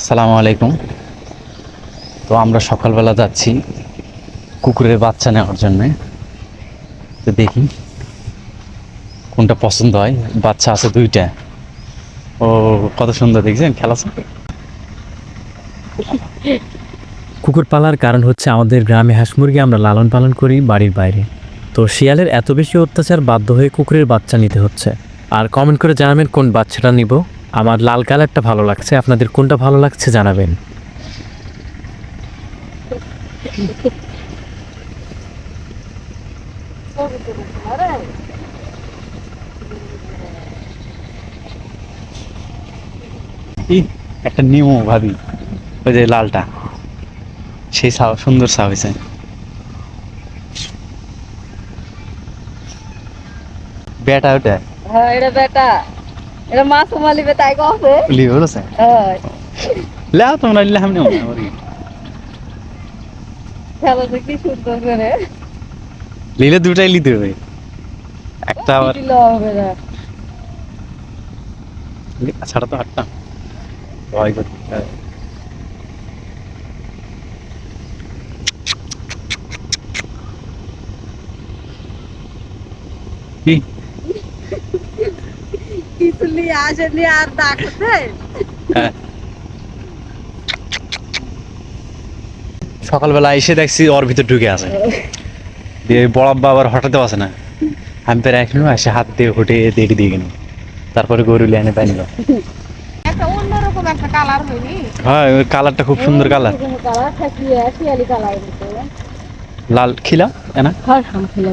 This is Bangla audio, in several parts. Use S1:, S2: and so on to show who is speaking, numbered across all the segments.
S1: আসসালামু আলাইকুম। তো আমরা সকালবেলা যাচ্ছি কুকুরের বাচ্চা নেওয়ার জন্যে। তো দেখি কোনটা পছন্দ হয়। বাচ্চা আছে দুইটা। ও, কত সুন্দর দেখছেন, খেলা
S2: কুকুর পালার কারণ হচ্ছে আমাদের গ্রামে হাঁস মুরগি আমরা লালন পালন করি বাড়ির বাইরে। তো শিয়ালের এত বেশি অত্যাচার বাধ্য হয়ে কুকুরের বাচ্চা নিতে হচ্ছে। আর কমেন্ট করে জানাবেন কোন বাচ্চাটা নিব। আমার লাল কালারটা ভালো লাগছে। আপনাদের কোনটা ভালো লাগছে জানাবেন।
S1: একটা নিমো ভাবি ওই যে লালটা। সেই সাও সুন্দর সাও হয়েছে। বেটা ওটা
S3: হ্যাঁ এটা বেটা এটা মাছ মালিবে তাই কছে
S1: লি বলেছে
S3: হ্যাঁ।
S1: লাও তোমরা নিলে আমি নেব না, ওরই।
S3: খেলাতে কি সুন্দর করে।
S1: লিলে দুটাই লিতে হবে। একটা আবার
S3: দিল হবে না।
S1: ছাড়া তো হাঁটতাম। ভয় করতে কি?
S3: কিছু নিয়ে আসেনি আর ডাকছে
S1: হ্যাঁ। সকালবেলা এসে দেখছি ওর ভিতর ঢুকে আছে। দিয়ে বড়াব্বা আবার হঠাতে আছে না। আমি পেরে এখন এসে হাত দিয়ে হুটে দেড়ি দিয়ে গেল তারপরে গরু লিয়ে পাই নিল হ্যাঁ কালারটা খুব সুন্দর কালার লাল খিলা এনা?
S3: হাম খেলে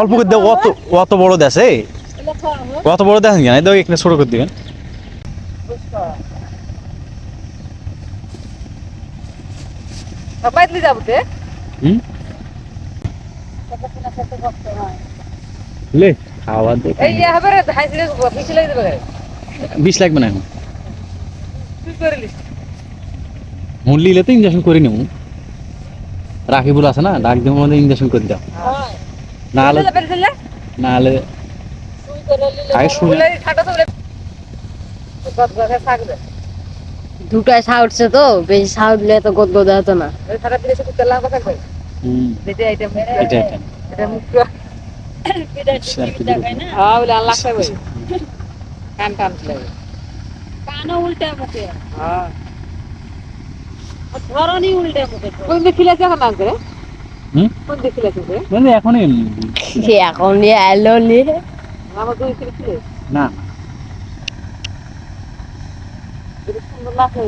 S1: অল্প করে দেও অত অত বড় দেশে অত বড় দেখেন কেন দাও এখানে ছোট করে দিবেন।
S3: বেশি দেবে
S1: লাগবে না এখন?
S3: তুই করে লিস
S1: মূল নিলে তো ইঞ্জেকশন করে নেব। রাখিবুল আছে না? ডাক মধ্যে ইঞ্জেকশন করে দাও। না হলে
S3: বেরিয়ে
S1: না হলে
S3: তুই করে লিলে
S1: আগে শুনে
S4: দুটায় সাউটছে তো বেশি সাউট দিলে তো গদ গদ হতো না?
S3: হ্যাঁ কান টান লাগে
S4: কানো মুখে।
S3: হ্যাঁ।
S4: ধরনি উল্টা মুখে
S3: কোন দিকে খিলাছে এখন
S1: মানে এখনই
S4: এখন নিয়ে এলো
S1: না।
S3: এটা সুন্দর লাগে